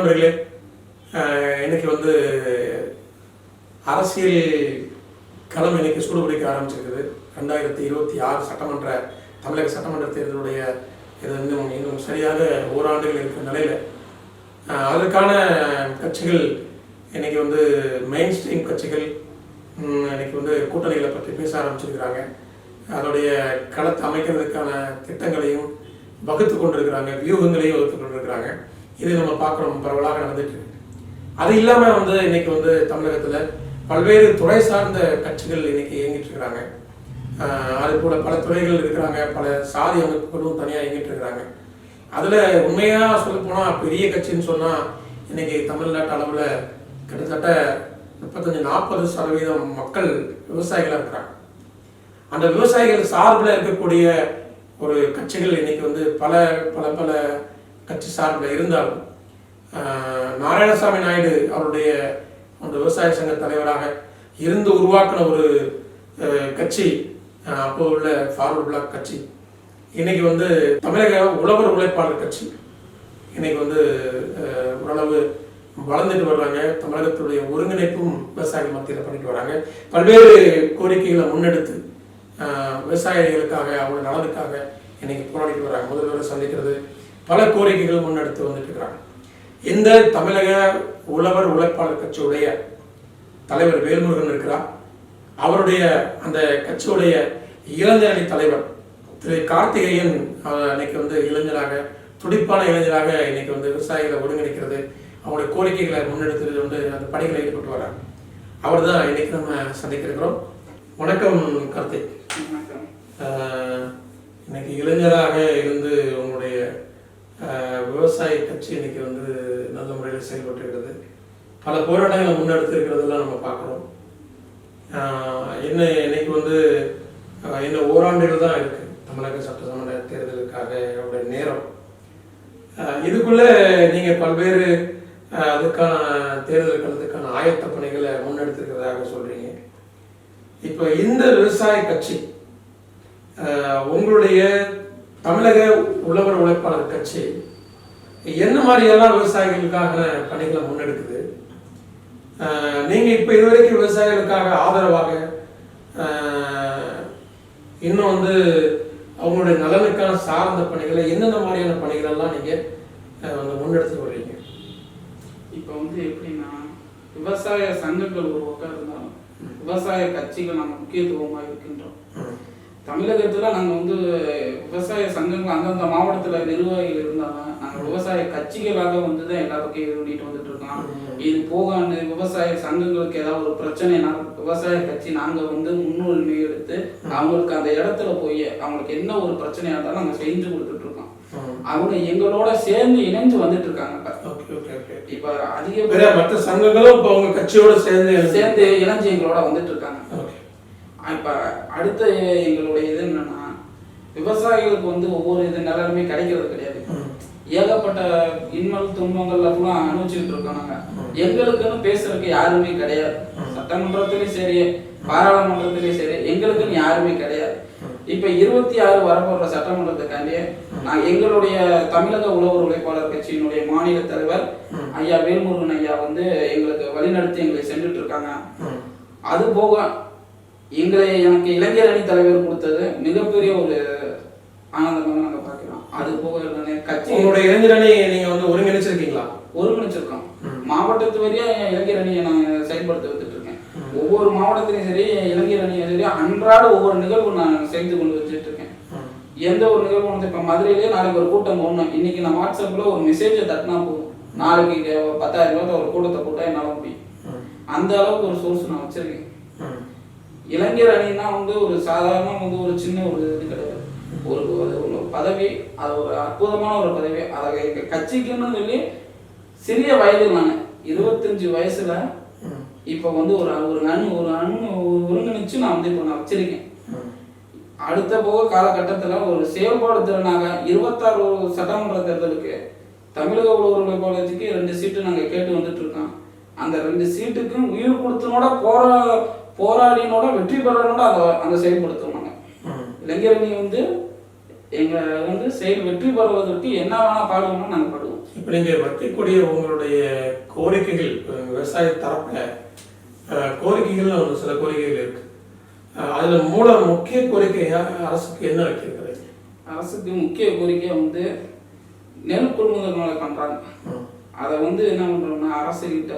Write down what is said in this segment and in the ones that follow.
நண்பர்களே இன்னைக்கு வந்து அரசியல் களம் இன்னைக்கு சூடுபிடிக்க ஆரம்பிச்சிருக்குது. ரெண்டாயிரத்தி இருபத்தி ஆறு சட்டமன்ற தமிழக சட்டமன்ற தேர்தலுடைய இது இன்னும் இன்னும் சரியாக ஓராண்டுகள் இருக்கிற நிலையில் அதற்கான கட்சிகள் இன்னைக்கு வந்து மெயின் ஸ்ட்ரீம் கட்சிகள் இன்னைக்கு வந்து கூட்டணிகளை பற்றி பேச ஆரம்பிச்சிருக்கிறாங்க. அதனுடைய களத்தை அமைக்கிறதுக்கான திட்டங்களையும் வகுத்து கொண்டிருக்கிறாங்க வியூகங்களையும் வகுத்து கொண்டிருக்கிறாங்க. இது நம்ம பார்க்குறோம். பரவலாக நடந்துட்டு இருக்கு. அது இல்லாமல் வந்து இன்னைக்கு வந்து தமிழகத்தில் பல்வேறு துறை சார்ந்த கட்சிகள் இன்னைக்கு இயங்கிட்டு இருக்கிறாங்க. அது போல பல துறைகள் இருக்கிறாங்க. பல சாதி அமைப்புகளும் தனியாக இயங்கிட்டு இருக்கிறாங்க. அதில் உண்மையாக சொல்லப்போனால் பெரிய கட்சின்னு சொன்னால் இன்னைக்கு தமிழ்நாட்டு அளவில் கிட்டத்தட்ட முப்பத்தஞ்சு நாற்பது சதவீதம் மக்கள் விவசாயிகளாக இருக்கிறாங்க. அந்த விவசாயிகள் சார்பில் இருக்கக்கூடிய ஒரு கட்சிகள் இன்னைக்கு வந்து பல பல பல கட்சி சார்பில் இருந்தாலும் நாராயணசாமி நாயுடு அவருடைய அந்த விவசாய சங்க தலைவராக இருந்து உருவாக்கின ஒரு கட்சி அப்போ உள்ள ஃபார்வர்ட் பிளாக் கட்சி. இன்னைக்கு வந்து தமிழக உழவர் உழைப்பாளர் கட்சி. இன்னைக்கு வந்து ஓரளவு வளர்ந்துட்டு வர்றாங்க. தமிழகத்துடைய ஒருங்கிணைப்பும் விவசாயிகள் மத்தியில் பண்ணிட்டு வராங்க. பல்வேறு கோரிக்கைகளை முன்னெடுத்து விவசாயிகளுக்காக அவங்க நலனுக்காக இன்னைக்கு போராடிட்டு வராங்க. முதல்வரை சந்திக்கிறது பல கோரிக்கைகள் முன்னெடுத்து வந்துட்டு இருக்கிறாங்க இந்த தமிழக உழவர் உழைப்பாளர் கட்சியுடைய தலைவர் வேல்முருகன் இருக்கிறார். அவருடைய அந்த கட்சியுடைய இளைஞரணி தலைவர் திரு கார்த்திகேயன் இன்னைக்கு வந்து இளைஞராக துடிப்பான இளைஞராக இன்னைக்கு வந்து விவசாயிகளை ஒருங்கிணைக்கிறது. அவங்களுடைய கோரிக்கைகளை முன்னெடுத்து வந்து அந்த பணிகளை ஈடுபட்டு வர்றார். அவர் தான் இன்னைக்கு நம்ம சந்திக்க இருக்கிறோம். வணக்கம் கார்த்திக். இன்னைக்கு இளைஞராக இருந்து உங்களுடைய விவசாய கட்சி இன்னைக்கு வந்து நல்ல முறையில் செயல்பட்டு பல போராட்டங்களை முன்னெடுத்திருக்கிறதெல்லாம் நம்ம பார்க்குறோம். என்ன இன்னைக்கு வந்து என்ன இன்னும் ஓராண்டுகள் தான் இருக்குது தமிழக சட்டசமன்ற தேர்தலுக்காக அவருடைய நேரம். இதுக்குள்ளே நீங்கள் பல்வேறு அதுக்கான தேர்தல் ஆயத்த பணிகளை முன்னெடுத்திருக்கிறதாக சொல்கிறீங்க இப்போ இந்த விவசாய கட்சி உங்களுடைய தமிழக உழவர் உழைப்பாளர் கட்சி என்ன மாதிரியெல்லாம் விவசாயிகளுக்காக பணிகளை முன்னெடுக்குது? ஆஹ் நீங்க இப்ப இதுவரைக்கும் விவசாயிகளுக்காக ஆதரவாக இன்னும் வந்து அவங்களுடைய நலனுக்கான சார்ந்த பணிகளை என்னென்ன மாதிரியான பணிகள் எல்லாம் நீங்க ஆஹ் வந்து முன்னெடுத்து வர்றீங்க? இப்போ வந்து எப்படின்னா விவசாய சங்கங்கள் ஒரு பக்கம் இருந்தாலும் விவசாய கட்சிகள் நாங்கள் முக்கியத்துவமாக இருக்கின்றோம். தமிழகத்துல நாங்க வந்து விவசாய சங்கங்கள் அந்தந்த மாவட்டத்துல நிர்வாகிகள் இருந்தாலும் நாங்க விவசாய கட்சிகளாக வந்து தான் எல்லா பக்கம் இது பண்ணிட்டு வந்துட்டு இருக்கோம் இது போக அந்த விவசாய சங்கங்களுக்கு ஏதாவது ஒரு பிரச்சனைனா விவசாய கட்சி நாங்க வந்து முன்னுரிமை எடுத்து அவங்களுக்கு அந்த இடத்துல போய் அவங்களுக்கு என்ன ஒரு பிரச்சனையா இருந்தாலும் நாங்க செஞ்சு கொடுத்துட்டு இருக்கோம் அவங்க எங்களோட சேர்ந்து இணைஞ்சு வந்துட்டு இருக்காங்க இப்ப. Okay okay okay. இப்ப அதிக மற்ற சங்கங்களும் இப்போ உங்க கட்சியோட சேர்ந்து சேர்ந்து இணைஞ்சு எங்களோட வந்துட்டு இருக்காங்க இப்ப அடுத்த எங்களுடைய இது என்னன்னா விவசாயிகளுக்கு வந்து ஒவ்வொரு இது நிலமே கிடைக்கிறது கிடையாது. ஏகப்பட்ட இன்னல் துன்பங்கள் எல்லாம் அனுபவிச்சுட்டு இருக்கோம் நாங்க. எங்களுக்குன்னு பேசுறதுக்கு யாருமே கிடையாது. சட்டமன்றத்திலயும் சரி பாராளுமன்றத்திலயும் சரி எங்களுக்குன்னு யாருமே கிடையாது. இப்ப இருபத்தி ஆறு வரப்போற சட்டமன்றத்துக்காண்டி நான் எங்களுடைய தமிழக உழவர் உழைப்பாளர் கட்சியினுடைய மாநில தலைவர் ஐயா வேல்முருகன் ஐயா வந்து எங்களுக்கு வழிநடத்தி எங்களை சென்றுட்டு இருக்காங்க. அது போக எங்களை எனக்கு இளைஞர் அணி தலைவர் கொடுத்தது மிகப்பெரிய ஒரு ஆனந்தமாக நாங்க பார்க்கிறோம். அது போக கட்சி உங்களுடைய இளைஞரணி நீங்க வந்து ஒருங்கிணைச்சிருக்கீங்களா? ஒருங்கிணைச்சிருக்கோம். மாவட்டத்து வரையா இளைஞர் அணியை நான் செயல்படுத்த வந்துட்டு இருக்கேன் ஒவ்வொரு மாவட்டத்திலையும் சரி இளைஞர் அணியும் சரி அன்றாட ஒவ்வொரு நிகழ்வு நான் செய்து கொண்டு வச்சுட்டு இருக்கேன் எந்த ஒரு நிகழ்வு வந்து இப்போ மதுரையிலேயே நாளைக்கு ஒரு கூட்டம் போடணும். இன்னைக்கு நான் வாட்ஸ்அப்பில் ஒரு மெசேஜை தட்டினா போதும். நாளைக்கு பத்தாயிரம் ரூபாய் ஒரு கூட்டத்தை போட்டால் என்னால் முடியும். அந்த அளவுக்கு ஒரு சோர்ஸ் நான் வச்சிருக்கேன். இளைஞர் அணின்னா வந்து ஒரு சாதாரண வந்து ஒரு சின்ன ஒரு இது கிடையாது. ஒரு ஒரு பதவி அது ஒரு அற்புதமான ஒரு பதவி. அதை கட்சிக்குன்னு சொல்லி சிறிய வயது நான் இருபத்தஞ்சு வயசுல இப்போ வந்து ஒரு ஒரு நன் ஒரு அணு ஒருங்கிணைச்சு நான் வந்து இப்போ நான் வச்சிருக்கேன். அடுத்த போக காலகட்டத்தில் ஒரு செயல்பாடு திறனாக இருபத்தாறு சட்டமன்ற தேர்தலுக்கு தமிழக உழவர் காலேஜுக்கு ரெண்டு சீட்டு நாங்கள் கேட்டு வந்துட்டு இருக்கோம். அந்த ரெண்டு சீட்டுக்கும் உயிர் கொடுத்தனோட போற போராடினோட வெற்றி பெறனோட அந்த செயல்படுத்துவோம் நாங்கள் இளைஞரணி வந்து எங்க வந்து செயல் வெற்றி பெறுவதற்கு என்ன வேணா பாடுவோம்னா நாங்கள் பாடுவோம். இப்ப நீங்கள் வைக்கக்கூடிய உங்களுடைய கோரிக்கைகள் விவசாய தரப்பில் அஹ், கோரிக்கைகள்னு ஒரு சில கோரிக்கைகள் இருக்கு. அதுல மூல முக்கிய கோரிக்கையா அரசுக்கு என்ன வைக்கிறது அரசுக்கு முக்கிய கோரிக்கை வந்து நெல் கொள்முதல் பண்றாங்க. அதை வந்து என்ன பண்றோம்னா அரசுகிட்ட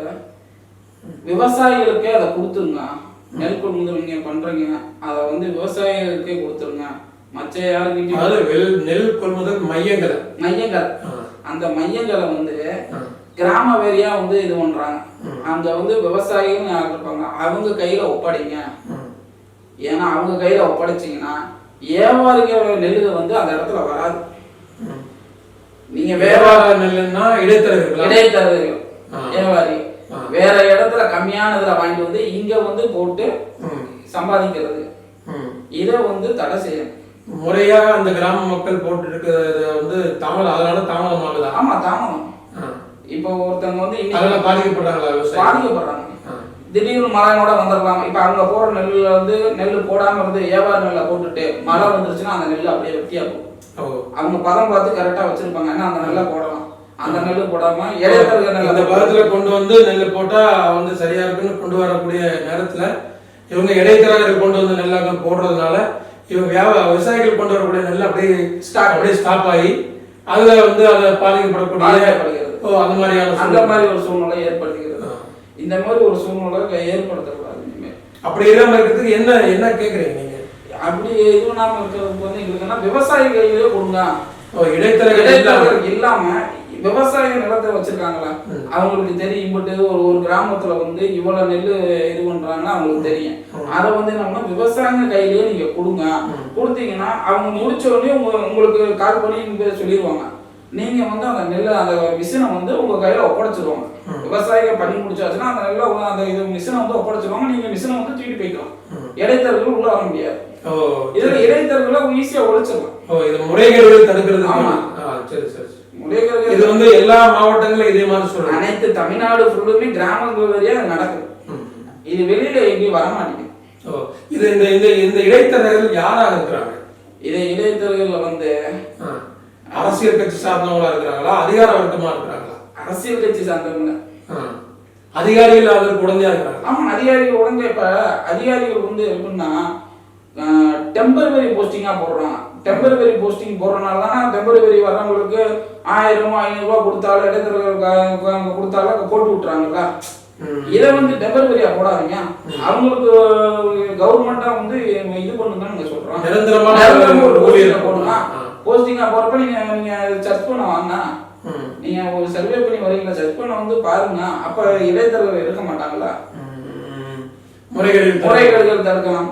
விவசாயிகளுக்கே அதை கொடுத்துருங்க. நெல் கொள்முதல் நீங்க பண்றீங்க. அதை வந்து விவசாயிகளுக்கே கொடுத்துருங்க. மற்ற யாருக்கிட்டையும் அதாவது நெல் கொள்முதல் மையங்களை மையங்கள் அந்த மையங்களை வந்து கிராம வேரியா வந்து இது பண்றாங்க. அங்க வந்து விவசாயிகள் இருப்பாங்க அவங்க கையில ஒப்படைங்க. ஏன்னா அவங்க கையில ஒப்படைச்சீங்கன்னா வியாபாரிகளோட நெல்லுக வந்து அந்த இடத்துல வராது. நீங்க வியாபார நெல்லுன்னா இடைத்தரகர்களா? இடைத்தரகர்கள். வியாபாரி. வேற இடத்துல கம்மியானதுல வாங்கிட்டு வந்து இங்க வந்து போட்டு. சம்பாதிக்கிறது. இதை வந்து தடை செய்யணும். முறையா அந்த கிராம மக்கள் போட்டு இருக்கிறத வந்து தாமதம் அதனால தாமதமாகுதா ஆமா தாமதம். இப்போ ஒருத்தவங்க வந்து அதனால பாதிக்கப்படுறாங்களா பாதிக்கப்படுறாங்க. திடீர்னு மழையோட வந்துடலாம்? இப்ப அவங்க போற நெல்லுல வந்து நெல் போடாம இருந்து வியாபார நெல்லை போட்டுட்டு மழை வந்துருச்சுன்னா அந்த நெல் அப்படியே வெட்டியா போகும். அவங்க பதம் பார்த்து கரெக்டா வச்சிருப்பாங்க. ஏன்னா அந்த நெல்லை போடலாம். அந்த நெல் போடாம இந்த பதத்துல கொண்டு வந்து நெல் போட்டா வந்து சரியா இருக்குன்னு கொண்டு வரக்கூடிய நேரத்துல இவங்க இடைத்தரகர்கள் கொண்டு வந்து நெல்லாக போடுறதுனால இவங்க வியாபார விவசாயிகள் கொண்டு வரக்கூடிய நெல் அப்படியே ஸ்டாக் அப்படியே ஸ்டாப் ஆகி அதுல வந்து அதை பாதிக்கப்படக்கூடிய. ஓ அந்த மாதிரியான அந்த. மாதிரி ஒரு சூழ்நிலை ஏற்படுகிறது ஆ. இந்த மாதிரி ஒரு சூழ்நிலை ஏற்படுத்தக்கூடாது இனிமேல் அப்படி இல்லாம இருக்கிறதுக்கு என்ன என்ன கேக்குறீங்க நீங்க அப்படி இது பண்ணாம இருக்கிறதுக்கு வந்து எங்களுக்கு என்ன விவசாய கையிலே கொடுங்க இடைத்தரகர்கள் இல்லாம விவசாய நிலத்தை வச்சிருக்காங்களா. அவங்களுக்கு தெரியும் இப்பட்டு ஒரு ஒரு கிராமத்துல வந்து இவ்வளவு நெல் இது பண்றாங்கன்னா அவங்களுக்கு தெரியும். அதை வந்து நம்ம விவசாயிங்க கையிலேயே நீங்க கொடுங்க. கொடுத்தீங்கன்னா அவங்க முடிச்ச உடனே உங்க உங்களுக்கு கால் பண்ணி சொல்லிடுவாங்க. நீங்க வந்து அந்த நெல்லை அந்த மிஷினை வந்து உங்க கையில ஒப்படைச்சிருவாங்க. விவசாயிகள் பண்ணி முடிச்சாச்சுன்னா அந்த நெல்லை அந்த இது மிஷினை வந்து ஒப்படைச்சிருவாங்க. நீங்க மிஷினை வந்து தூக்கிட்டு போய்க்கலாம். இடைத்தரகர்கள் உள்ள வர முடியாது. இதுல இடைத்தரகளை ஈஸியா ஒழிச்சிடலாம். இது முறைகேடுகள் தடுக்கிறது ஆமா. சரி சரி. இது வந்து எல்லா மாவட்டங்களும் இதே மாதிரி சொல்றாங்க. அனைத்து தமிழ்நாடு ஃபுல்லுமே கிராமங்கள் வழியா நடக்குது. இது வெளியில எங்கேயும் வர மாட்டேங்குது. இது இந்த இந்த இந்த இடைத்தரகர்கள் யாராக இருக்கிறாங்க? இதை இடைத்தரகர்கள் வந்து. அரசியல் கட்சி சார்ந்தவங்களா இருக்கிறாங்களா? அதிகார வர்க்கமா இருக்கிறாங்களா? அரசியல் கட்சி சார்ந்தவங்க. அதிகாரிகள் அதற்கு உடந்தையா இருக்கிறாங்க. ஆமா அதிகாரிகள் உடனே இப்ப அதிகாரிகள் வந்து எப்படின்னா டெம்பரவரி போஸ்டிங்கா போடுறாங்க டெம்பரவரி போஸ்டிங் போடுறதுனால தானே டெம்பரவரி வர்றவங்களுக்கு ஆயிரம் ஐநூறு ரூபாய் கொடுத்தாலும் இடைத்தரகர்கள் கொடுத்தாலும் போட்டு விட்டுறாங்கல்ல. இதை வந்து டெம்பரவரியா போடாதீங்க. அவங்களுக்கு கவர்மெண்டா வந்து இது பண்ணுங்கன்னு நீங்க சொல்றோம் போடுங்க. போஸ்டிங்கா போறப்ப நீங்க நீங்க சர்ச் பண்ண வாங்க. நீங்க ஒரு சர்வே பண்ணி வரீங்களா? சர்ச் பண்ண வந்து பாருங்க. அப்ப இடைத்தரகர் இருக்க மாட்டாங்களா. முறைகேடுகள் முறைகேடுகள் தடுக்கலாம்.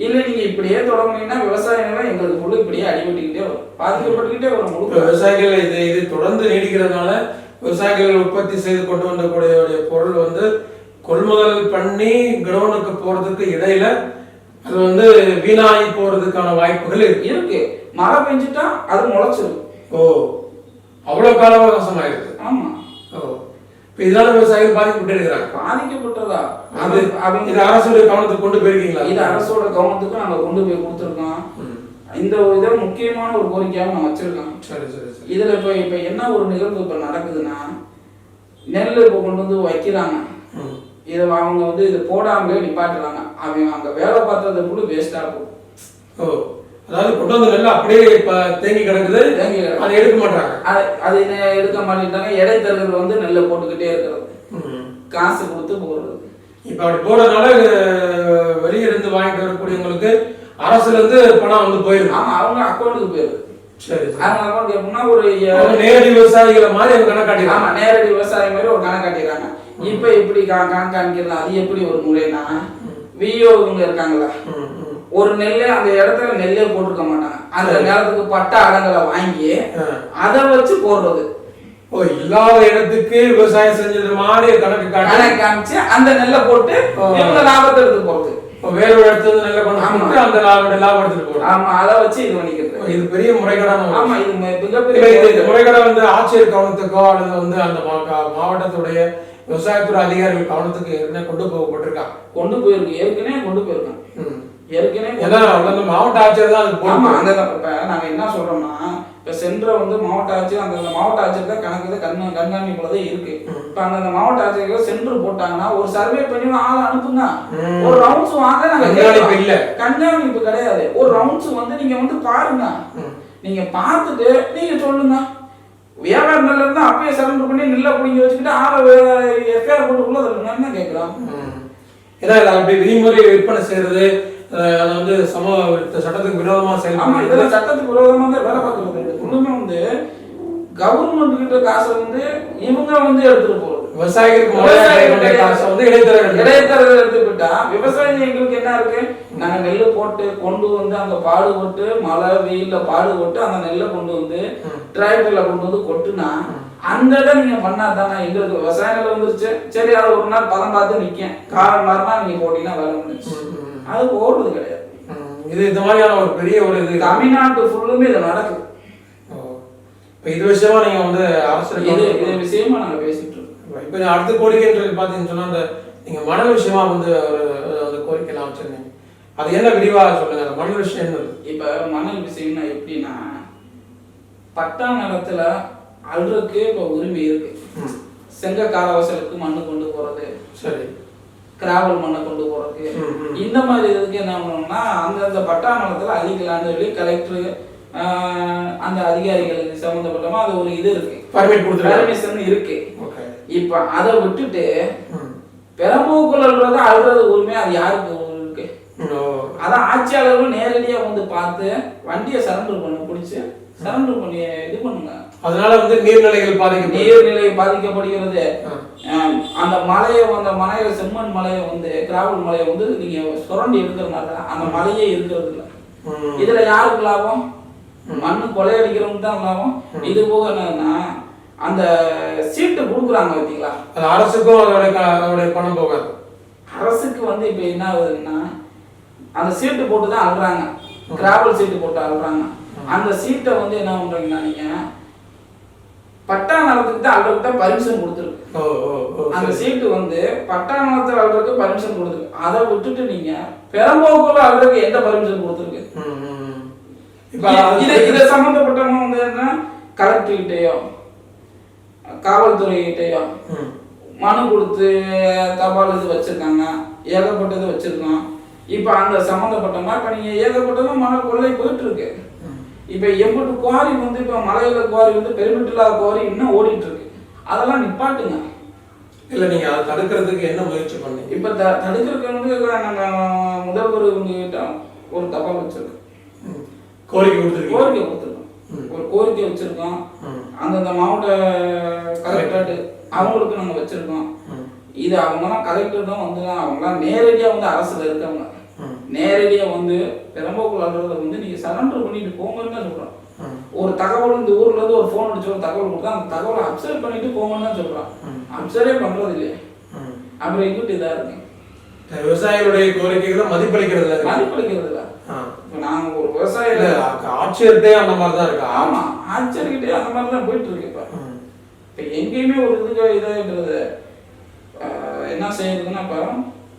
இல்ல நீங்க இப்படியே தொடங்குனீங்கன்னா விவசாய நிலம் எங்களுக்கு ஃபுல்லு இப்படியே அடிபட்டுக்கிட்டே வரும். பாதிக்கப்பட்டுக்கிட்டே வரும் முழுக்க. விவசாயிகள் இது இது தொடர்ந்து நீடிக்கிறதுனால விவசாயிகள் உற்பத்தி செய்து கொண்டு வந்தக்கூடிய பொருள் வந்து கொள்முதல் பண்ணி கிரௌண்டுக்கு போறதுக்கு இடையில அது வந்து வீணாகி போறதுக்கான வாய்ப்புகள் இருக்கு. மழை பெஞ்சிட்டா அது முளைச்சிரும். ஓ அவ்வளவு கால அவகாசம் ஆயிருக்கு ஆமா. ஓ. இதனால விவசாயிகள் பாதிக்கப்பட்டு இருக்கிறாங்க பாதிக்கப்பட்டதா? அது இது அரசுடைய கவனத்துக்கு கொண்டு போயிருக்கீங்களா? இது அரசோட கவனத்துக்கு நாங்க கொண்டு போய் கொடுத்துருக்கோம். இந்த இதை முக்கியமான ஒரு கோரிக்கையாக நான் வச்சிருக்கேன் சரி சரி சரி. இதுல இப்ப இப்ப என்ன ஒரு நிகழ்வு இப்ப நடக்குதுன்னா நெல் இப்ப கொண்டு வந்து வைக்கிறாங்க. இதை அவங்க வந்து இதை போடாமலே நிப்பாட்டுறாங்க. அவங்க அங்க வேலை பார்த்தது கூட வேஸ்டா போகும் ஓ. அதாவது கொண்டு வந்த நெல் அப்படியே இப்ப தேங்கி கிடக்குது. தேங்கி. அதை எடுக்க மாட்டாங்க. அது எடுக்க மாட்டேங்கிறாங்க இடைத்தரகர் வந்து நெல்லை போட்டுக்கிட்டே இருக்கிறது. காசு கொடுத்து போடுறது. இப்ப அப்படி போறதுனால அஹ், வெளிய இருந்து வாங்கிட்டு வரக்கூடியவங்களுக்கு அரசுல இருந்து பணம் வந்து போயிருக்கு ஆமா அவங்க அக்கௌண்ட்டுக்கு போயிருது சரி. அவங்க அக்கௌண்ட் எப்படின்னா ஒரு நேரடி விவசாயிகளை மாதிரி அவங்க கணக்காட்டிடுறாங்க ஆமா நேரடி விவசாயம் மாதிரி ஒரு கணக்கு காட்டிடுறாங்க. இப்ப இப்படி கா- கணக்கு காமிக்கிறது? அது எப்படி ஒரு முறைனா விஓ இவங்க இருக்காங்களா. ஒரு நெல்லே அந்த இடத்துல நெல்லே போட்டிருக்க மாட்டாங்க. அந்த நிலத்துக்கு பட்ட அடங்களை வாங்கி. அதை வச்சு போடுறது. ஓ இல்லாத இடத்துக்கு விவசாயம் செஞ்சது மாதிரி கணக்கு கணக்கு காமிச்சு அந்த நெல்லை போட்டு. இவங்க லாபத்தை எடுத்து போறது வேற ஒரு இடத்துல நெல்லை கொண்டு அந்த லாபம் லாபம் எடுத்துட்டு போறோம் ஆமா அதை வச்சு இது பண்ணிக்கிறது. இது பெரிய முறைகேடான ஆமா இது மிகப்பெரிய முறைகேடை. வந்து ஆட்சியர் கவனத்துக்கோ அல்லது வந்து அந்த மாவட்டத்துடைய விவசாயத்துறை அதிகாரிகள் கவனத்துக்கு ஏற்கனவே கொண்டு போகப்பட்டிருக்காங்க கொண்டு போயிருக்கு ஏற்கனவே கொண்டு போயிருக்காங்க. ஏற்கனவே மாவட்ட ஆட்சியர் தான் ஆமா அந்த இப்ப நாங்க என்ன சொல்றோம்னா இப்ப சென்ற வந்து மாவட்ட ஆட்சியர் அந்த மாவட்ட ஆட்சியர் தான் கணக்கு தான் கண் கண்காணிப்புல இருக்கு இப்ப அந்த மாவட்ட ஆட்சியர்கள் சென்டர் போட்டாங்கன்னா ஒரு சர்வே பண்ணி ஆள் அனுப்புங்க. ஒரு ரவுண்ட்ஸ் வாங்க நாங்க கண்காணிப்பு கேட்கலாம். இல்ல. கண்காணிப்பு கிடையாது ஒரு ரவுண்ட்ஸ் வந்து நீங்க வந்து பாருங்க. நீங்க பார்த்துட்டு நீங்க சொல்லுங்க வியாபாரம் நல்லா இருந்தா அப்பயே சரண்டர் பண்ணி நெல்லை பிடிங்கி வச்சுக்கிட்டு ஆளை எஃப்ஐஆர் போட்டு உள்ள தள்ளுங்கன்னு கேட்கிறோம் ம். ஏன்னா அப்படி விதிமுறை விற்பனை செய்யறது அது வந்து சம சட்டத்துக்கு விரோதமா ஆமா செயல்படுறது இதெல்லாம் சட்டத்துக்கு விரோதமா தான் வேலை பார்க்கறது. ஃபுல்லுமே வந்து கவர்மெண்ட் கிட்ட காசை வந்து இவங்க வந்து எடுத்துட்டு போறது. விவசாயிகளுக்கு காசை வந்து இடைத்தரகர்கள் இடைத்தரகர் எடுத்துக்கிட்டா விவசாயி எங்களுக்கு என்ன இருக்கு? நாங்க நெல்லு போட்டு கொண்டு வந்து அங்க பாடுபட்டு மழை வெயில்ல பாடுபட்டு அந்த நெல்லை கொண்டு வந்து டிராக்டர்ல கொண்டு வந்து கொட்டுனா அந்த இடம் நீங்க பண்ணாதானே? எங்களுக்கு விவசாய நிலம் வந்துருச்சு. சரி அது ஒரு நாள் பதம் பார்த்து நிக்கும். காலம் மாறினா நீங்க போட்டீங்கன்னா வேலை முடிஞ்சுச்சு ம், ம், அது போடுறது கிடையாது. இது இந்த மாதிரியான ஒரு பெரிய ஒரு இது தமிழ்நாட்டு ஃபுல்லுமே இது நடக்குது. இப்ப இது விஷயமா நீங்க வந்து அரசு இது இது விஷயமா நாங்க பேசிட்டு இருக்கோம். இப்ப அடுத்த கோரிக்கைன்னு சொல்லி பாத்தீங்கன்னு சொன்னா அந்த நீங்க மணல் விஷயமா வந்து ஒரு அந்த கோரிக்கை எல்லாம் வச்சிருந்தீங்க. அது என்ன விரிவா சொல்லுங்க அந்த மணல் விஷயம் இப்ப மணல் விஷயம்னா எப்படின்னா பட்டா நிலத்துல அல்றதுக்கு இப்ப உரிமை இருக்கு. செங்க காலவாசலுக்கு மண்ணு கொண்டு போறது. சரி. கிராவல் மண்ணை கொண்டு போறதுக்கு. இந்த மாதிரி இதுக்கு என்ன பண்ணணும்னா அந்தந்த பட்டா நிலத்துல அழிக்கலாம்னு சொல்லி கலெக்டர் அந்த அதிகாரிகளுக்கு சம்மந்தப்பட்டமா அது ஒரு இது இருக்கு. பர்மிஷன் இருக்கு. இப்ப அதை விட்டுட்டு ம். பெரம்போக்குள் அல்றது அல்றது உரிமை அது யாருக்கு இருக்கு. அதான் ஆட்சியாளர்கள் நேரடியா வந்து பார்த்து வண்டியை சரண்டர் பண்ண பிடிச்சி சரண்டர் பண்ணி இது பண்ணுங்க. அதனால வந்து நீர்நிலைகள் பாதிக்கப்படும் நீர்நிலை பாதிக்கப்படுகிறது. அந்த மலையை அந்த மலையை செம்மண் மலையை வந்து கிராவல் மலையை வந்து நீங்க சுரண்டி எடுக்கிறதுனால அந்த மலையே இருக்கிறது இல்ல. இதுல யாருக்கு லாபம்? மண்ணு கொள்ளையடிக்கிறவங்க தான் லாபம். இது போக என்னன்னா அந்த சீட்டு கொடுக்குறாங்க பார்த்தீங்களா அது அரசுக்கும் அதோட க- அதோட பணம் போகாது அரசுக்கு வந்து இப்போ என்ன ஆகுதுன்னா அந்த சீட்டு போட்டு தான் அழுறாங்க கிராவல் சீட்டு போட்டு அழுறாங்க அந்த சீட்டை வந்து என்ன பண்றீங்கன்னா நீங்க பட்டா நிலத்துக்கு தான் அல்றதுக்கு தான் பர்மிஷன் கொடுத்துருக்கு அந்த. சீட்டு வந்து பட்டா நிலத்தில் அல்றதுக்கு பர்மிஷன் கொடுத்துருக்கு அதை விட்டுட்டு நீங்க பெரம்போக்குள்ள அல்றதுக்கு எந்த பர்மிஷன் கொடுத்துருக்கு? இது இதை சம்மந்தப்பட்டவங்க வந்து என்ன? கலெக்டர்கிட்டயோ காவல்துறைகிட்டயோ. மனு கொடுத்து தபால் இது வச்சிருக்காங்க ஏகப்பட்டது வச்சிருக்கோம். இப்போ அந்த சம்மந்தப்பட்டமா இப்போ நீங்கள் ஏகப்பட்டதும் மணல் கொள்ளை போயிட்டு இருக்கு. இப்போ எம்பட்டு குவாரி வந்து இப்போ மலையில குவாரி வந்து பெருமிட்டு இல்லாத குவாரி இன்னும் ஓடிட்டு இருக்கு அதெல்லாம் நிப்பாட்டுங்க இல்ல நீங்க அதை தடுக்கிறதுக்கு என்ன முயற்சி பண்ணீங்க இப்போ த தடுக்கிறதுக்கு வந்து நாங்கள் முதல்வர் கிட்ட ஒரு தபால் வச்சிருக்கோம். கோரிக்கை கொடுத்துருக்கீங்க கோரிக்கை கொடுத்துருக்கோம். ஒரு கோரிக்கை வச்சிருக்கோம். அந்தந்த மாவட்ட கலெக்டரேட் அவங்களுக்கு நாங்கள் வச்சிருக்கோம். இது அவங்கலாம் கலெக்டர் தான் வந்து அவங்கலாம் நேரடியாக வந்து அரசுல இருக்கவங்க. நேரடியாக வந்து பெரம்போக்குள் அல்றதை வந்து நீங்கள் சரண்டர் பண்ணிட்டு போங்கன்னு தான் சொல்கிறோம் ம். ஒரு தகவல் இந்த ஊர்ல இருந்து ஒரு ஃபோன் அடிச்சு ஒரு தகவல் கொடுத்தா அந்த தகவலை அப்சர்வ் பண்ணிட்டு போங்கன்னு தான் சொல்கிறோம் ம். அப்சர்வே பண்ணுறது இல்லையே. அப்புறம் எங்கிட்டு இதாக இருக்கு. இந்த விவசாயிகளுடைய கோரிக்கைகளை மதிப்பளிக்கிறது இல்லை மதிப்பளிக்கிறது இல்லை நாங்கள் ஒரு ஆ- ஆட்சியர்கிட்டே அந்த மாதிரி தான் இருக்கா? ஆமாம் ஆச்சரிக்கிட்டே அந்த மாதிரி தான் போயிட்டு இருக்கு இப்போ. இப்போ எங்கேயுமே ஒரு இதுக்கு இதாகின்றது என்ன செய்யுதுன்னா இப்போ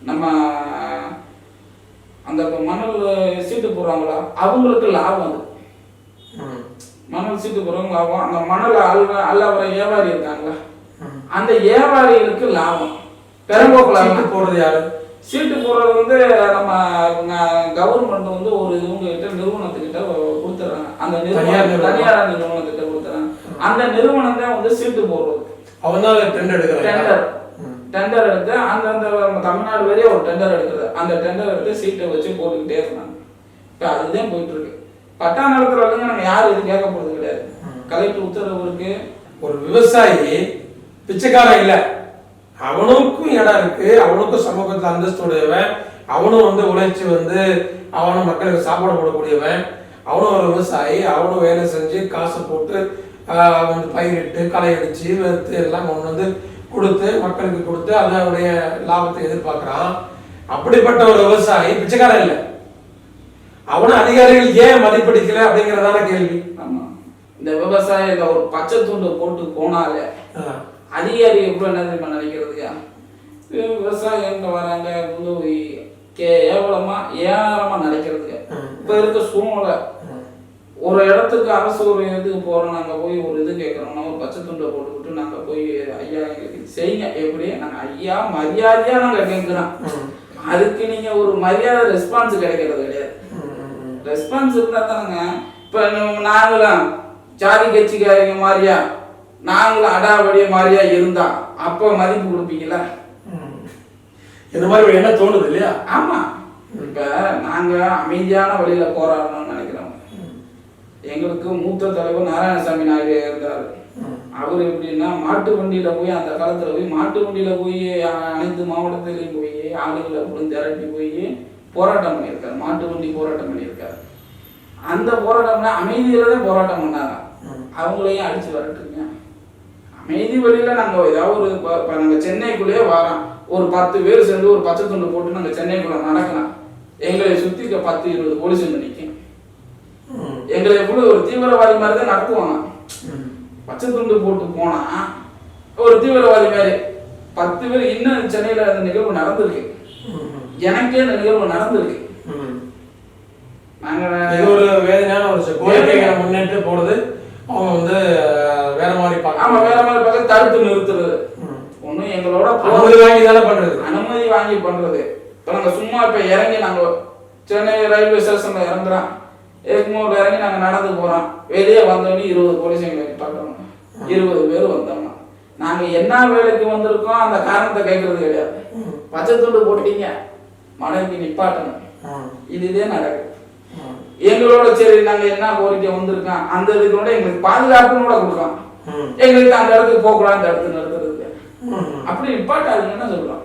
நம்ம அந்த மணல் சீட்டு போடுறாங்களா? அவங்களுக்கு லாபம் அது. மணல் சீட்டு போடுறவங்க லாபம். அந்த மணல் அல்ல அள்ள வர வியாபாரி இருக்காங்களா. அந்த வியாபாரிகளுக்கு லாபம். பெரம்போக்குல சீட்டு போடுறது யாரு? சீட்டு போடுறது வந்து நம்ம கவர்மெண்ட் வந்து ஒரு இவங்க கிட்ட நிறுவனத்துக்கிட்ட கொடுத்துட்றாங்க அந்த நிறுவனம். தனியார் நிறுவனத்துக்கிட்ட கொடுத்துறாங்க. அந்த நிறுவனம் தான் வந்து சீட்டு போடுறது. தான் டெண்டர் எடுக்கிறாங்க. டெண்டர் டெண்டர் எடுத்து அந்தந்த தமிழ்நாடு வரையே ஒரு டெண்டர் எடுக்குது அந்த டெண்டர் எடுத்து சீட்டை வச்சு போட்டுக்கிட்டே இருந்தாங்க. இப்போ அதுதான் போயிட்டு இருக்கு பட்டா நிலத்துல வந்து நம்ம யாரும் இது கேட்க போறது கிடையாது. கலெக்டர் உத்தரவு இருக்கு. ஒரு விவசாயி பிச்சைக்காரன் இல்ல. அவனுக்கும் இடம் இருக்கு. அவனுக்கும் சமூகத்துல அந்தஸ்துடையவன். அவனும் வந்து உழைச்சி வந்து அவனும் மக்களுக்கு சாப்பாடு போடக்கூடியவன். அவனும் ஒரு விவசாயி. அவனும் வேலை செஞ்சு காசை போட்டு வந்து பயிரிட்டு களை அடிச்சு வெறுத்து எல்லாம் கொண்டு வந்து கொடுத்து மக்களுக்கு கொடுத்து அதனுடைய லாபத்தை எதிர்பார்க்கறான் அப்படிப்பட்ட ஒரு விவசாயி பிச்சைக்காரன் இல்லை அவனும் அதிகாரிகள் ஏன் மதிப்பளிக்கல அப்படிங்கறதான கேள்வி ஆமா இந்த விவசாயில ஒரு பச்சை துண்டு போட்டு போனாலே. அதிகாரி எப்படி என்ன தெரியுமா நினைக்கிறதுக்கா விவசாயிங்க வராங்க வந்து கேவலமா ஏராளமா நடக்கிறதுங்க ம். இப்ப இருக்க சூழ்நிலை. ஒரு இடத்துக்கு அரசு ஒரு இதுக்கு போறோம் நாங்க போய் ஒரு இது கேட்கறோம்னா ஒரு பச்சை துண்டை போட்டுக்கிட்டு நாங்க போய் ஐயா எங்களுக்கு செய்யுங்க. எப்படி? நாங்க ஐயா மரியாதையா நாங்க கேட்கிறோம். அதுக்கு நீங்க ஒரு மரியாதை ரெஸ்பான்ஸ் கிடைக்கிறது கிடையாது. ரெஸ்பான்ஸ் இருந்தா தானங்க. இப்ப நாங்களும் ஜாதி கட்சிக்காரங்க மாதிரியா நாங்களும் அடாவடிய மாதிரியா இருந்தா அப்ப மதிப்பு கொடுப்பீங்களா. இந்த மாதிரி எண்ணம் தோணுது இல்லையா? ஆமா. இப்ப நாங்க அமைதியான வழியில நினைக்கிறோம் எங்களுக்கு மூத்த தலைவர் நாராயணசாமி நாயுடு இருந்தார். அவர் எப்படின்னா மாட்டு வண்டியில போய் அந்த காலத்துல போய் மாட்டு வண்டியில போய் அனைத்து மாவட்டத்திலையும் போய் ஆளுகளை கூட திரட்டி போய் போராட்டம் பண்ணியிருக்காரு. மாட்டு வண்டி போராட்டம் பண்ணியிருக்காரு. அந்த போராட்டம்னா அமைதியில தான் போராட்டம் பண்ணாங்க. அவங்களையும் அடிச்சு வரட்டுங்க. அமைதி வழியில நாங்க ஏதாவது ஒரு நாங்க சென்னைக்குள்ளேயே வரோம். ஒரு பத்து பேர் சேர்ந்து ஒரு பச்சை துண்டு போட்டு நாங்க சென்னைக்குள்ள நடக்கலாம். எங்களை சுத்தி பத்து இருபது போலீஸ் நிற்கும். எங்களை எப்படி ஒரு தீவிரவாதி மாதிரி தான் நடத்துவாங்க. பச்சை துண்டு போட்டு போனா ஒரு தீவிரவாதி மாதிரி பத்து பேர் இன்னும் சென்னையில அந்த நிகழ்வு நடந்திருக்கு. எனக்கே அந்த நிகழ்வு நடந்திருக்கு. இது ஒரு வேதனையான ஒரு. கோரிக்கைகளை முன்னேற்று போறது அவங்க வந்து வேற மாதிரி ஆமா பார்க்க வேற மாதிரி பக்கம் தடுத்து நிறுத்துறது. ம். ஒண்ணும் எங்களோட அனுமதி வாங்கி தானே பண்றது. அனுமதி வாங்கி பண்றது. இப்ப சும்மா இப்ப இறங்கி நாங்க சென்னை ரயில்வே ஸ்டேஷன்ல இறங்குறோம். எக்மோர்ல இறங்கி நாங்க நடந்து போகிறோம் வெளியே வந்தோடனே இருபது போலீஸ் எங்களுக்கு பார்க்கணும் இருபது பேர் வந்தோம்னா நாங்க என்ன வேலைக்கு வந்திருக்கோம் அந்த காரணத்தை கேட்கறது கிடையாது. பச்சை துண்டு போட்டீங்க மனைவிக்கு நிப்பாட்டணும். இதுதே நடக்குது. எங்களோட சரி நாங்க என்ன கோரிக்கை வந்திருக்கோம் அந்த இதுக்கு எங்களுக்கு பாதுகாப்புன்னு கூட கொடுக்கலாம் எங்களுக்கு அந்த இடத்துக்கு போகக்கூடாது அந்த இடத்துக்கு நடத்துறதுக்கு அப்படி நிப்பாட்டாதீங்கன்னு சொல்றோம்.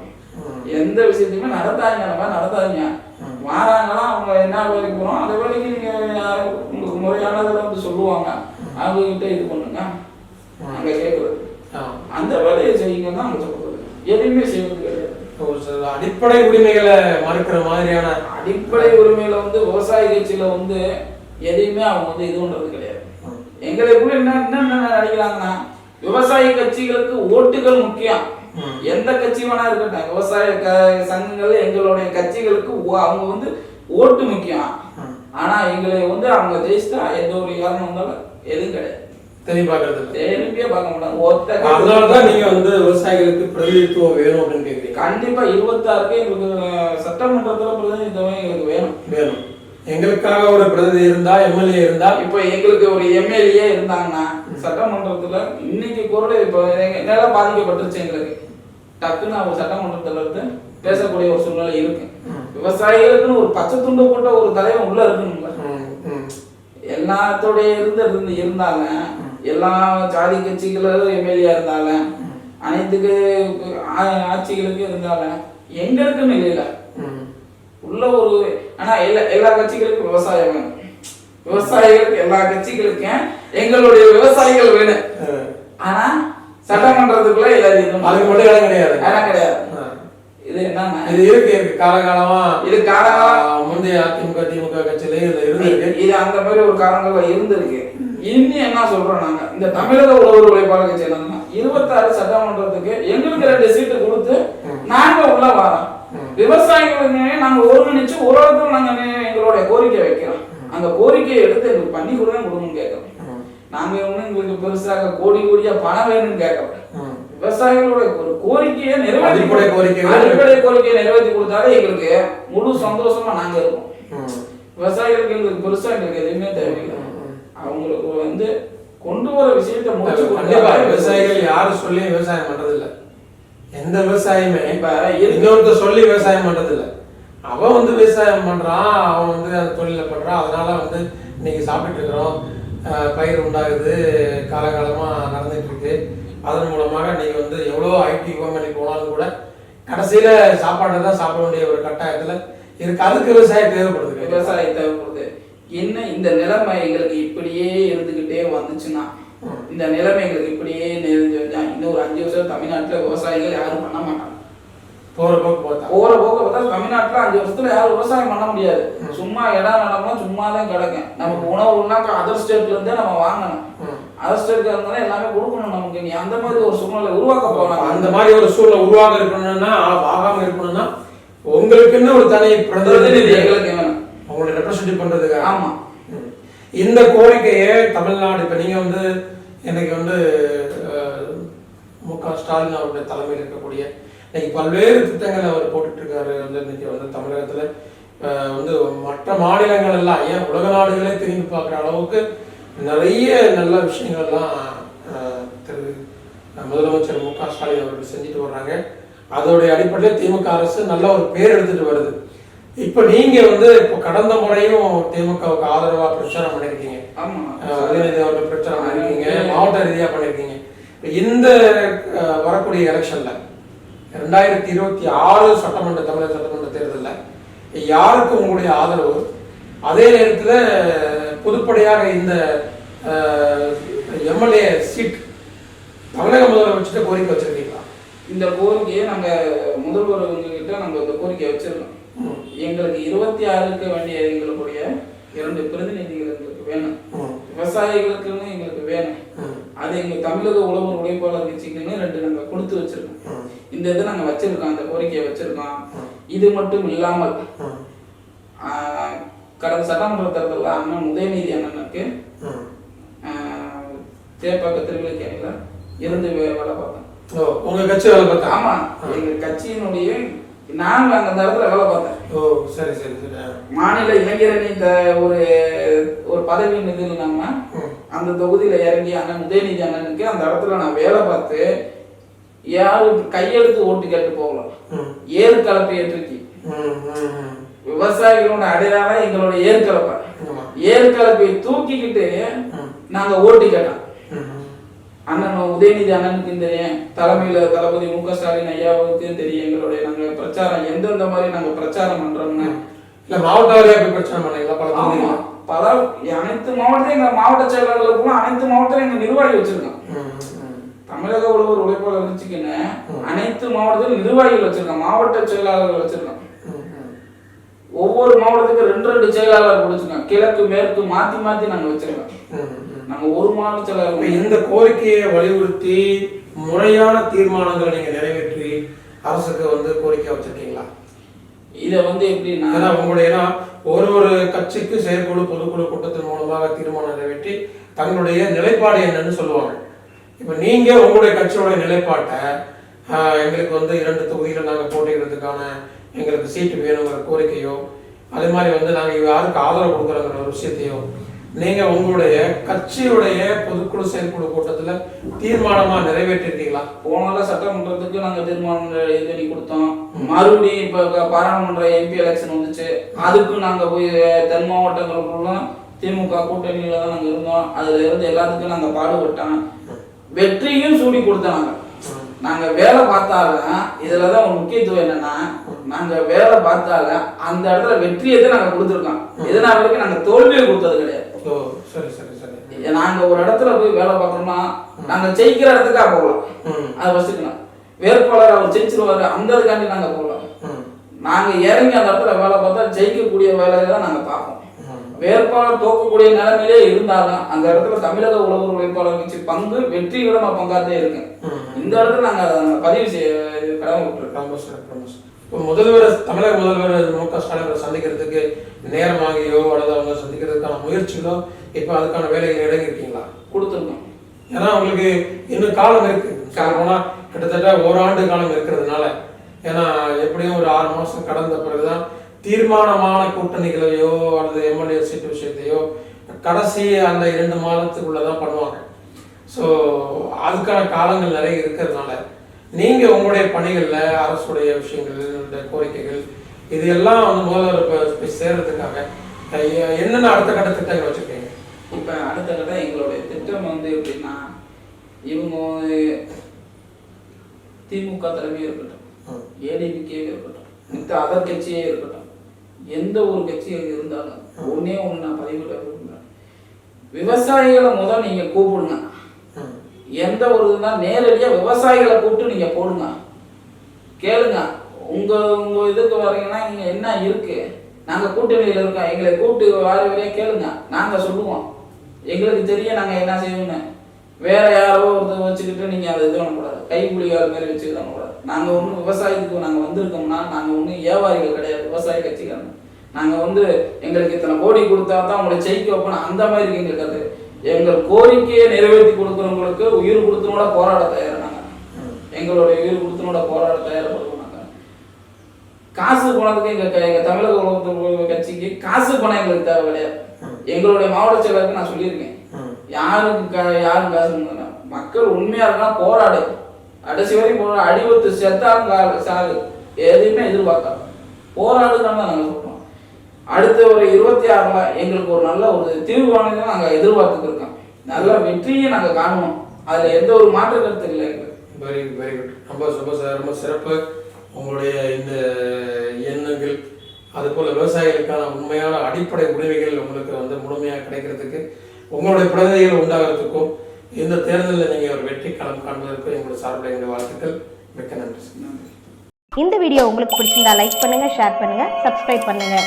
எந்த விஷயத்தையுமே நடத்தாதீங்க நம்ம நடத்தாதீங்க. வாராங்களா அவங்க என்ன வேலைக்கு போறோம்? அந்த வேலைக்கு நீங்க யாரு- உங்களுக்கு முறையானதில் வந்து சொல்லுவாங்க. அவங்க கிட்ட இது பண்ணுங்க. அங்க கேட்கறது. அந்த வேலையை செய்யுங்க தான் அவங்க சொல்றது எதையுமே செய்வது கிடையாது. அடிப்படை உரிமைகளை மறுக்கிற மாதிரியான அடிப்படை உரிமையில வந்து விவசாய கட்சியில வந்து எதையுமே அவங்க வந்து இது பண்றது கிடையாது. ம். எங்களை கூட என்ன என்ன நினைக்கிறாங்கன்னா விவசாய கட்சிகளுக்கு ஓட்டுகள் முக்கியம். எந்த கட்சி வேணா இருக்கட்டும் விவசாய க- சங்கங்கள் எங்களுடைய கட்சிகளுக்கு அவங்க வந்து ஓட்டு முக்கியம். ஆனா எங்களை வந்து அவங்க ஜெயிச்சிட்டா எந்த ஒரு காரணம் வந்தாலும் எதுவும் கிடையாது. தெரிய பார்க்கறது. திரும்பியே பார்க்க மாட்டாங்க ஒத்த அதனாலதான் நீங்க வந்து விவசாயிகளுக்கு பிரதிநிதித்துவம் வேணும் அப்படின்னு கேக்குறீங்க. கண்டிப்பா இருபத்தாறுக்கு எங்களுக்கு சட்டமன்றத்துல பிரதிநிதித்துவம் எங்களுக்கு வேணும். வேணும். எங்களுக்காக ஒரு பிரதிநிதி இருந்தா எம்எல்ஏ இருந்தா இப்போ எங்களுக்கு ஒரு எம்எல்ஏ இருந்தாங்கன்னா சட்டமன்றத்துல இன்னைக்கு குரல் இப்போ எங்க நிலம் பாதிக்கப்பட்டுருச்சு எங்களுக்கு? டக்குன்னு அவர் சட்டமன்றத்துல இருந்து பேசக்கூடிய ஒரு சூழ்நிலை இருக்கு. விவசாயிகளுக்குன்னு ஒரு பச்சை துண்டு போட்ட ஒரு தலைவன் உள்ள ம், எல்லாத்தோடைய இருந்து இருந்து இருந்தாங்க. எல்லா ஜாதி கட்சிகளும் எம்எல்ஏ இருந்தாங்க. அனைத்துக்கு ஆ- ஆட்சிகளுக்கு இருந்தாங்க. எங்களுக்குன்னு இல்லைல்ல. ம். உள்ள ஒரு ஆனா எல்லா எல்லா கட்சிகளுக்கும் விவசாயம் வேணும். விவசாயிகளுக்கு எல்லா கட்சிகளுக்கும் எங்களுடைய விவசாயிகள் வேணும். ஆனா சட்டமன்றத்துக்குள்ள எல்லாத்தையும் அதுக்கு மட்டும் இடம் கிடையாது. இடம் கிடையாது. இது என்னன்னா இது இருக்கு இருக்கு. காலகாலமா இது காலகாலம் முந்தைய அதிமுக திமுக கட்சியில இதுல இருந்திருக்கு. இது அந்த மாதிரி ஒரு காரணங்கள் இருந்திருக்கு. இன்னும் என்ன சொல்றோம் நாங்க? இந்த தமிழக உழவர் உழைப்பாளர் கட்சி என்னன்னா இருபத்தாறு சட்டமன்றத்துக்கு எங்களுக்கு ரெண்டு சீட்டு கொடுத்து நாங்க உள்ள வரோம். விவசாயிகளுக்கு நாங்க ஒருங்கிணைச்சு ஒரு நாங்க எங்களுடைய கோரிக்கை வைக்கிறோம். அந்த கோரிக்கையை எடுத்து எங்களுக்கு பண்ணி கொடுங்க கொடுங்கன்னு கேட்கறோம். ம், நாங்க ஒன்றும் எங்களுக்கு பெருசாக கோடி கோடியா பணம் வேணும்னு கேட்கறோம் ம். விவசாயிகளோட ஒரு கோரிக்கையை நிறைவேற்றி கோரிக்கைகள் அடிப்படை கோரிக்கையை நிறைவேற்றி கொடுத்தாலே எங்களுக்கு முழு சந்தோஷமா நாங்க இருப்போம். ம், விவசாயிகளுக்கு எங்களுக்கு பெருசா எங்களுக்கு எதுவுமே தேவையில்லை. அவங்களுக்கு வந்து கொண்டு வர விஷயத்தை முடிச்சு கண்டிப்பா. விவசாயிகள் யாரும் சொல்லி விவசாயம் பண்றது இல்ல எந்த விவசாயியுமே இப்ப. இன்னொருத்தர் சொல்லி விவசாயம் பண்றது இல்ல அவன் வந்து விவசாயம் பண்றான் அவன் வந்து அந்த தொழில பண்றான். அதனால வந்து இன்னைக்கு சாப்பிட்டு இருக்கிறோம். பயிர் உண்டாகுது காலகாலமா நடந்துட்டு இருக்கு அதன் மூலமாக நீங்க வந்து எவ்வளோ ஐடி கம்பெனி போனாலும் கூட கடைசியில சாப்பாடை தான் சாப்பிட வேண்டிய ஒரு கட்டாயத்துல இருக்கு. அதுக்கு விவசாயம் தேவைப்படுது. விவசாயம் தேவைப்படுது. என்ன இந்த நிலைமை எங்களுக்கு இப்படியே இருந்துகிட்டே வந்துச்சுன்னா. இந்த நிலைமை எங்களுக்கு இப்படியே நெறிஞ்சு இன்னும் ஒரு அஞ்சு வருஷம் தமிழ்நாட்டுல விவசாயிகள் யாரும் பண்ண மாட்டாங்க. போற போக்கு பார்த்தா போற போக்க தமிழ்நாட்டுல அஞ்சு வருஷத்துல யாரும் விவசாயம் பண்ண முடியாது. சும்மா இடம் நடம்லாம் சும்மா தான் கிடக்கும். நமக்கு உணவுலாம் அதர் ஸ்டேட்ல இருந்தே நம்ம வாங்கணும். அதர் ஸ்டேட்ல இருந்தாலும் எல்லாமே கொடுக்கணும் நமக்கு. நீ அந்த மாதிரி ஒரு சூழ்நிலை உருவாக்க போறாங்க. அந்த மாதிரி ஒரு சூழலை உருவாக இருக்கணும்னா ஆகாம இருக்கணும்னா உங்களுக்குன்னு ஒரு தனி பிரதிநிதி எங்களுக்கு வேணும். உங்களை ரெப்ரசன்ட் பண்றதுக்காக ஆமா. இந்த கோரிக்கையை தமிழ்நாடு இப்போ நீங்கள் வந்து இன்னைக்கு வந்து மு க ஸ்டாலின் அவருடைய தலைமையில் இருக்கக்கூடிய இன்னைக்கு பல்வேறு திட்டங்களை அவர் போட்டுட்டு இருக்காரு வந்து இன்னைக்கு வந்து தமிழகத்தில் வந்து மற்ற மாநிலங்கள் எல்லாம் ஏன் உலக நாடுகளே திரும்பி பார்க்குற அளவுக்கு நிறைய நல்ல விஷயங்கள்லாம் திரு முதலமைச்சர் மு க ஸ்டாலின் அவர்கள் செஞ்சுட்டு வர்றாங்க. அதோடைய அடிப்படையில் திமுக அரசு நல்ல ஒரு பேர் எடுத்துட்டு வருது. இப்போ நீங்க வந்து இப்போ கடந்த முறையும் திமுகவுக்கு ஆதரவா பிரச்சாரம் பண்ணிருக்கீங்க. உதயநிதி அவர்கள் பிரச்சாரம் பண்ணிருக்கீங்க மாவட்ட ரீதியா பண்ணிருக்கீங்க. இப்ப இந்த வரக்கூடிய எலெக்ஷன்ல ரெண்டாயிரத்தி இருபத்தி ஆறு சட்டமன்ற தமிழக சட்டமன்ற தேர்தல்ல யாருக்கு உங்களுடைய ஆதரவு அதே நேரத்துல பொதுப்படையாக இந்த எம்எல்ஏ சீட் தமிழக முதலமைச்சர்கிட்ட கோரிக்கை வச்சிருக்கீங்களா இந்த கோரிக்கையை நாங்க முதல்வர் கிட்ட நம்ம இந்த கோரிக்கையை வச்சிருக்கோம். எங்களுக்கு இருபத்தி ஆறுக்கு வேண்டிய எங்களுடைய இரண்டு பிரதிநிதிகள் எங்களுக்கு வேணும். விவசாயிகளுக்குன்னு எங்களுக்கு வேணும். அது எங்க தமிழக உழவர் உழைப்பாளர் கட்சிக்குன்னு ரெண்டு நாங்க கொடுத்து வச்சிருக்கோம். இந்த இதை நாங்க வச்சிருக்கோம் அந்த கோரிக்கையை வச்சிருக்கோம். இது மட்டும் இல்லாமல் கடந்த சட்டமன்ற தேர்தலில் அண்ணன் உதயநிதி அண்ணனுக்கு தேப்பாக்க திருவிழிக்கணில இருந்து வேலை பார்த்தேன் உங்க கட்சி வேலை பார்த்தா? ஆமா எங்க கட்சியினுடைய நான் அந்த இடத்துல வேலை பார்த்தேன் ஓ சரி சரி சரி. மாநில இளைஞரணி இந்த ஒரு ஒரு பதவி இது இல்லாம. அந்த தொகுதியில இறங்கி அண்ணன் உதயநிதி அண்ணனுக்கு அந்த இடத்துல நான் வேலை பார்த்து யாரும் கையெழுத்து ஓட்டு கேட்டு போகலாம். ஏறு கலப்பை ம். விவசாயிகளோட அடையாளம் எங்களோட ஏறு கலப்பை ஆமா. ஏறு கலப்பையை தூக்கிக்கிட்டு. நாங்க ஓட்டு கேட்டோம். அண்ணன் உதயநிதி அண்ணனுக்கும் தெரியும் தலைமையில தளபதி மு க ஸ்டாலின் ஐயாவுக்கும் தெரியும் எங்களுடைய நாங்க பிரச்சாரம் எந்தெந்த மாதிரி நாங்க பிரச்சாரம் பண்றோம்னு இல்ல மாவட்ட வாரியா போய் பிரச்சனை பண்ணீங்களா பல அனைத்து மாவட்டத்தையும் எங்க மாவட்ட செயலாளர்களுக்கும் அனைத்து மாவட்டத்திலும் எங்க நிர்வாகி வச்சிருக்கோம் தமிழக உழவர் உழைப்பாளர் கட்சிக்குன்னு அனைத்து மாவட்டத்திலும் நிர்வாகிகள் வச்சிருக்கோம் மாவட்ட செயலாளர்கள் வச்சிருக்கோம். ஒவ்வொரு மாவட்டத்துக்கும் ரெண்டு ரெண்டு செயலாளர் கொடுத்துருக்கோம் கிழக்கு மேற்கு மாத்தி மாத்தி நாங்க வச்சிருக்கோம். ம், ம். நாங்க ஒரு மாவட்ட செயலாளர் இந்த கோரிக்கையை வலியுறுத்தி முறையான தீர்மானங்களை நீங்க நிறைவேற்றி அரசுக்கு வந்து கோரிக்கை வச்சிருக்கீங்களா? இதை வந்து எப்படின்னா ஏன்னா உங்களுடைய ஏன்னா ஒரு ஒரு கட்சிக்கு செயற்குழு பொதுக்குழு கூட்டத்தின் மூலமாக தீர்மானம் நிறைவேற்றி தங்களுடைய நிலைப்பாடு என்னன்னு சொல்லுவாங்க. இப்போ நீங்க உங்களுடைய கட்சியோட நிலைப்பாட்டை எங்களுக்கு வந்து இரண்டு தொகுதியில் நாங்கள் போட்டியிடுறதுக்கான எங்களுக்கு சீட்டு வேணுங்கிற கோரிக்கையோ அதே மாதிரி வந்து நாங்கள் யாருக்கு ஆதரவு கொடுக்குறோங்கிற ஒரு விஷயத்தையோ நீங்க உங்களுடைய கட்சியுடைய பொதுக்குழு செயற்குழு கூட்டத்துல தீர்மானமா நிறைவேற்றிருக்கீங்களா? போனால சட்டமன்றத்துக்கு நாங்க தீர்மானம் இது பண்ணி கொடுத்தோம். மறுபடியும் இப்ப பாராளுமன்ற எம்பி எலெக்ஷன் வந்துச்சு. அதுக்கு நாங்க போய் தென் மாவட்டங்களுக்குள்ள திமுக கூட்டணியில தான் நாங்க இருந்தோம். அதுல இருந்து எல்லாத்துக்கும் நாங்க பாடுபட்டோம். வெற்றியும் சூடி கொடுத்தோம் நாங்க. நாங்க வேலை பார்த்தாலும் இதுலதான் ஒரு முக்கியத்துவம் என்னன்னா நாங்க வேலை பார்த்தாலும் அந்த இடத்துல வெற்றியை தான் நாங்க கொடுத்துருக்கோம். இதனால வரைக்கும் நாங்க தோல்வியை கொடுத்தது கிடையாது. ஓ சரி சரி சரி. நாங்க ஒரு இடத்துல போய் வேலை பார்க்கறோம்னா நாங்க ஜெயிக்கிற இடத்துக்கா போகலாம். அதை வச்சுக்கணும் வேட்பாளர் அவர் ஜெயிச்சிருவாரு அந்த இதுக்காண்டி நாங்க போகலாம். ம். நாங்க இறங்கி அந்த இடத்துல வேலை பார்த்தா ஜெயிக்கக்கூடிய வேலையை தான் நாங்க பார்ப்போம். வேட்பாளர் தோக்கக்கூடிய நிலைமையிலே இருந்தாலும் அந்த இடத்துல தமிழக உழவர் உழைப்பாளர் கட்சி பங்கு வெற்றிகரமா பங்காத்தே இருக்கு ம். இந்த இடத்துல நாங்க பதிவு செய்ய கடமை விட்டுருக்கோம். இப்போ முதல்வர் தமிழக முதல்வர் மு க ஸ்டாலின் சந்திக்கிறதுக்கு நேரமாகியோ அல்லது அவங்க சந்திக்கிறதுக்கான முயற்சிகளோ இப்போ அதுக்கான வேலைகள் இறங்கியிருக்கீங்களா? கொடுத்துருக்கோம். ஏன்னா உங்களுக்கு இன்னும் காலம் இருக்கு. சொல்லப்போனா கிட்டத்தட்ட ஓராண்டு காலம் இருக்கிறதுனால. ஏன்னா எப்படியும் ஒரு ஆறு மாசம் கடந்த பிறகுதான் தீர்மானமான கூட்டணிகளையோ அல்லது எம்எல்ஏ சீட்டு விஷயத்தையோ கடைசி அந்த இரண்டு மாதத்துக்குள்ளதான் பண்ணுவாங்க. ஸோ அதுக்கான காலங்கள் நிறைய இருக்கிறதுனால நீங்க உங்களுடைய பணிகள்ல அரசுடைய விஷயங்கள் இந்த கோரிக்கைகள் இது எல்லாம் வந்து முதல்வர் போய் சேர்றதுக்காக என்னென்ன அடுத்த கட்ட திட்டங்கள் வச்சிருக்கீங்க இப்ப அடுத்த கட்ட எங்களுடைய திட்டம் வந்து எப்படின்னா இவங்க திமுக தலைமையே இருக்கட்டும் ம். ஏடிபிகே இருக்கட்டும் மித்த அதர் கட்சியே இருக்கட்டும் எந்த ஒரு கட்சியாக இருந்தாலும் ஒண்ணே ஒண்ணு நான் பதிவிட விரும்புறேன் விவசாயிகளை முதல் நீங்க கூப்பிடுங்க ம். எந்த ஒரு இதுனா நேரடியாக விவசாயிகளை கூப்பிட்டு நீங்கள் போடுங்க. கேளுங்க. உங்கள் உங்கள் இதுக்கு வரீங்கன்னா இங்கே என்ன இருக்குது நாங்கள் கூட்டணியில் இருக்கோம். எங்களை கூப்பிட்டு வார வரையா கேளுங்க. நாங்கள் சொல்லுவோம். எங்களுக்கு தெரிய நாங்கள் என்ன செய்வோம்னு. வேற யாரோ ஒருத்தர் வச்சுக்கிட்டு நீங்கள் அதை இது பண்ணக்கூடாது. கைக்கூலிகார மாதிரி வச்சுக்கிட்டு பண்ணக்கூடாது நாங்கள் ஒன்றும் விவசாயத்துக்கு நாங்கள் வந்திருக்கோம்னா நாங்கள் ஒன்றும் வியாபாரிகள் கிடையாது. விவசாய கட்சிக்காரங்க. நாங்கள் வந்து எங்களுக்கு இத்தனை கோடி கொடுத்தா தான் உங்களை ஜெயிக்க வைப்போம் அந்த மாதிரி எங்களுக்கு அது எங்கள் கோரிக்கையை நிறைவேற்றி கொடுக்குறவங்களுக்கு உயிர் கொடுத்தனோட போராட தயாரினாங்க. எங்களுடைய உயிர் கொடுத்தனோட போராட தயாரப்படுவாங்க காசு பணத்துக்கு எங்க எங்க தமிழக உலகத்து கட்சிக்கு காசு பணம் எங்களுக்கு தேவை கிடையாது. எங்களுடைய மாவட்ட செயலருக்கு நான் சொல்லியிருக்கேன். யாருக்கு க- யாரும் காசு மக்கள் உண்மையா இருக்கா போராடு. கடைசி வரையும் போரா அடிபட்டு செத்தாலும் சாகு எதையுமே எதிர்பார்க்காம போராடுதான் நாங்கள் சொல்றோம். அடுத்த ஒரு இருபத்தி ஆறுல எங்களுக்கு ஒரு நல்ல ஒரு தீர்வானதை நாங்க எதிர்பார்த்துட்டு இருக்கோம் நல்ல வெற்றியை நாங்க காணணும் அதுல எந்த ஒரு மாற்று கருத்து இல்லை வெரி வெரி குட் ரொம்ப ரொம்ப ரொம்ப சிறப்பு. உங்களுடைய இந்த எண்ணங்கள் அதுபோல் விவசாயிகளுக்கான உண்மையான அடிப்படை உரிமைகள் உங்களுக்கு வந்து முழுமையாக கிடைக்கிறதுக்கு உங்களுடைய பிரதிநிதிகள் உண்டாகிறதுக்கும் இந்த தேர்தலில் நீங்கள் ஒரு வெற்றி களம் காண்பதற்கும் எங்களுடைய சார்பில் எங்களுடைய வாழ்த்துக்கள். மிக்க நன்றி. நன்றி இந்த வீடியோ உங்களுக்கு பிடிச்சிருந்தா லைக் பண்ணுங்க ஷேர் பண்ணுங்க சப்ஸ்கிரைப் பண்ணுங்க.